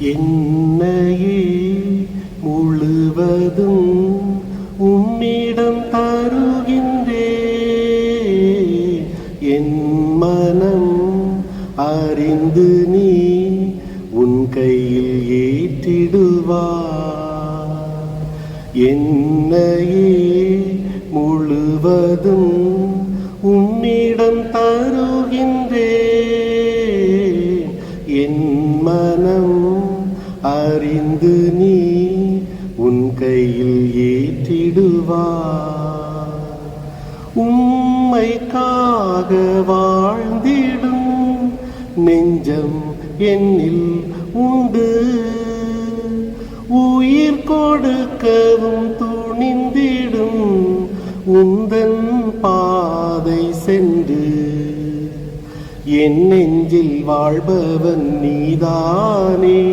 என்னையே முழுவதும் உம்மிடம் தருகின்றே என் மனம் அறிந்து நீ உன் கையில் ஏற்றிடுவா என்னையே முழுவதும் உம்மிடம் தருகின்றே என் மனம் அறிந்து நீ உன் கையில் ஏற்றிடுவா உம்மைக்காக வாழ்ந்திடும் நெஞ்சம் என்னில் உண்டு. உயிர் கொடுக்கவும் துணிந்திடும் உந்தன் பாதை சென்று. என் நெஞ்சில் வாழ்பவன் நீதானே.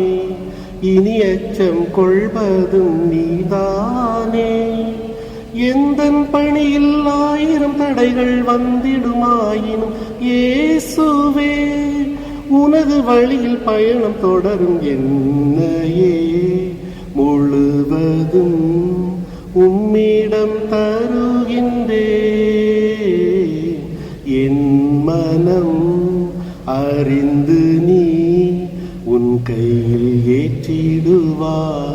இனி அச்சம் கொள்வதும் நீதானே. எந்த பணியில் ஆயிரம் தடைகள் வந்திடுமாயினும் ஏசுவே உனது வழியில் பயணம் தொடரும் என்னையே. முழுவதும் உம்மிடம் தருகின்றே என் மனம் அறிந்து நீ கையில் ஏற்றிடுவார்.